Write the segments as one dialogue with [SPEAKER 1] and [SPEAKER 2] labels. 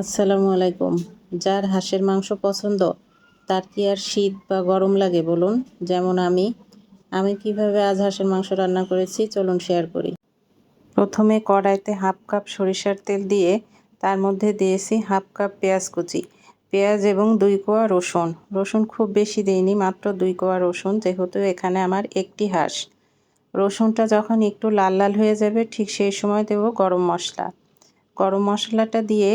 [SPEAKER 1] আসসালামু আলাইকুম। যার হাঁসের মাংস পছন্দ, তার কি আর শীত বা গরম লাগে বলুন? যেমন আমি। আমি কীভাবে আজ হাঁসের মাংস রান্না করেছি চলুন শেয়ার করি। প্রথমে কড়াইতে হাফ কাপ সরিষার তেল দিয়ে তার মধ্যে দিয়েছি হাফ কাপ পেঁয়াজ কুচি। পেঁয়াজ এবং দুই কোয়া রসুন। রসুন খুব বেশি দিইনি, মাত্র দুই কোয়া রসুন, যেহেতু এখানে আমার একটি হাঁস। রসুনটা যখন একটু লাল লাল হয়ে যাবে, ঠিক সেই সময় দেব গরম মশলা। গরম মশলাটা দিয়ে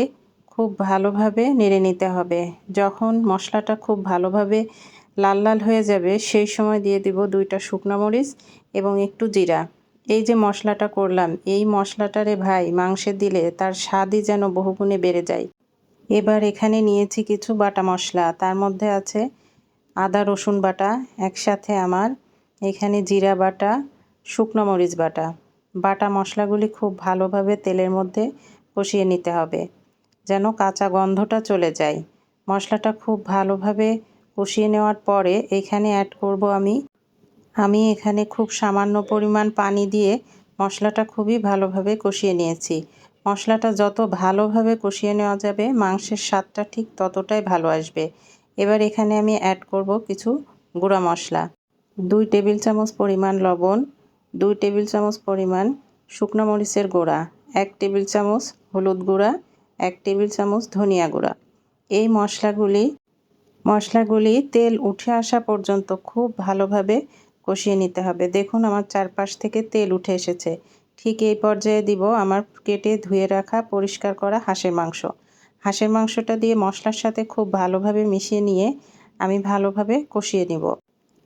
[SPEAKER 1] খুব ভালোভাবে নেড়ে নিতে হবে। যখন মশলাটা খুব ভালোভাবে লাল লাল হয়ে যাবে, সেই সময় দিয়ে দিব দুইটা শুকনো মরিচ এবং একটু জিরা। এই যে মশলাটা করলাম, এই মশলাটারে ভাই, মাংসে দিলে তার স্বাদই যেন বহুগুণে বেড়ে যায়। এবার এখানে নিয়েছি কিছু বাটা মশলা। তার মধ্যে আছে আদা, রসুন বাটা, একসাথে আমার এখানে জিরা বাটা, শুকনো মরিচ বাটা। বাটা মশলাগুলি খুব ভালোভাবে তেলের মধ্যে কষিয়ে নিতে হবে। যেন কাঁচা গন্ধটা চলে যায়। মশলাটা খুব ভালোভাবে কষিয়ে নেওয়ার পরে এখানে অ্যাড করব আমি। আমি এখানে খুব সামান্য পরিমাণ পানি দিয়ে মশলাটা খুবই ভালোভাবে কষিয়ে নিয়েছি। মশলাটা যত ভালোভাবে কষিয়ে নেওয়া যাবে, মাংসের স্বাদটা ঠিক ততটাই ভালো আসবে। এবার এখানে আমি অ্যাড করব কিছু গুঁড়া মশলা। দুই টেবিল চামচ পরিমাণ লবণ, দুই টেবিল চামচ পরিমাণ শুকনো মরিচের গুঁড়া, এক টেবিল চামচ হলুদ গুঁড়া এক টেবিল চামচ ধনিয়া গুঁড়া। এই মশলাগুলি মশলাগুলি তেল উঠে আসা পর্যন্ত খুব ভালোভাবে কষিয়ে নিতে হবে। দেখুন আমার চারপাশ থেকে তেল উঠে এসেছে। ঠিক এই পর্যায়ে দিব আমার কেটে ধুয়ে রাখা পরিষ্কার করা হাঁসের মাংস। হাঁসের মাংসটা দিয়ে মশলার সাথে খুব ভালোভাবে মিশিয়ে নিয়ে আমি ভালোভাবে কষিয়ে নিব।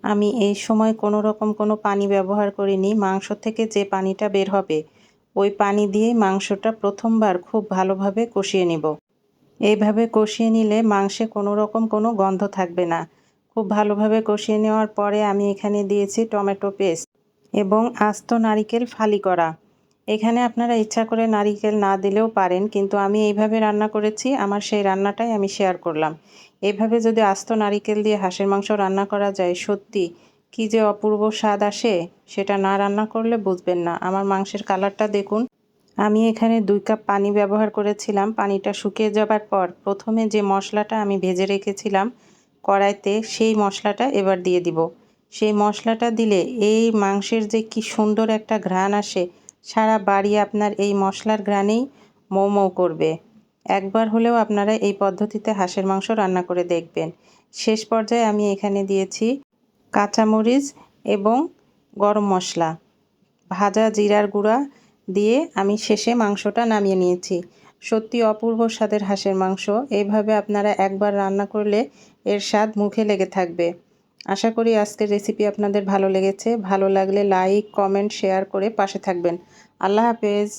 [SPEAKER 1] আমি এই সময় কোনো রকম কোনো পানি ব্যবহার করিনি। মাংস থেকে যে পানিটা বের হবে ওই পানি দিয়েই মাংসটা প্রথমবার খুব ভালোভাবে কষিয়ে নিব। এইভাবে কষিয়ে নিলে মাংসে কোনো রকম কোনো গন্ধ থাকবে না। খুব ভালোভাবে কষিয়ে নেওয়ার পরে আমি এখানে দিয়েছি টমেটো পেস্ট এবং আস্ত নারিকেল ফালি করা। এখানে আপনারা ইচ্ছা করে নারিকেল না দিলেও পারেন, কিন্তু আমি এইভাবে রান্না করেছি, আমার সেই রান্নাটাই আমি শেয়ার করলাম। এইভাবে যদি আস্ত নারিকেল দিয়ে হাঁসের মাংস রান্না করা যায় সত্যি কি যে অপূর্ব স্বাদ আসে, সেটা না রান্না করলে বুঝবেন না। আমার মাংসের কালারটা দেখুন। আমি এখানে দুই কাপ পানি ব্যবহার করেছিলাম। পানিটা শুকিয়ে যাবার পর প্রথমে যে মশলাটা আমি ভেজে রেখেছিলাম কড়াইতে, সেই মশলাটা এবার দিয়ে দিব। সেই মশলাটা দিলে এই মাংসের যে কি সুন্দর একটা ঘ্রাণ আসে, সারা বাড়ি আপনার এই মশলার ঘ্রাণেই মৌ মৌ করবে। একবার হলেও আপনারা এই পদ্ধতিতে হাঁসের মাংস রান্না করে দেখবেন। শেষ পর্যায়ে আমি এখানে দিয়েছি কাঁচামরিচ এবং গরম মশলা। ভাজা জিরার গুঁড়া দিয়ে আমি শেষে মাংসটা নামিয়ে নিয়েছি। সত্যি অপূর্ব স্বাদের হাঁসের মাংস। এইভাবে আপনারা একবার রান্না করলে এর স্বাদ মুখে লেগে থাকবে। আশা করি আজকের রেসিপি আপনাদের ভালো লেগেছে। ভালো লাগলে লাইক কমেন্ট শেয়ার করে পাশে থাকবেন। আল্লাহ হাফেজ।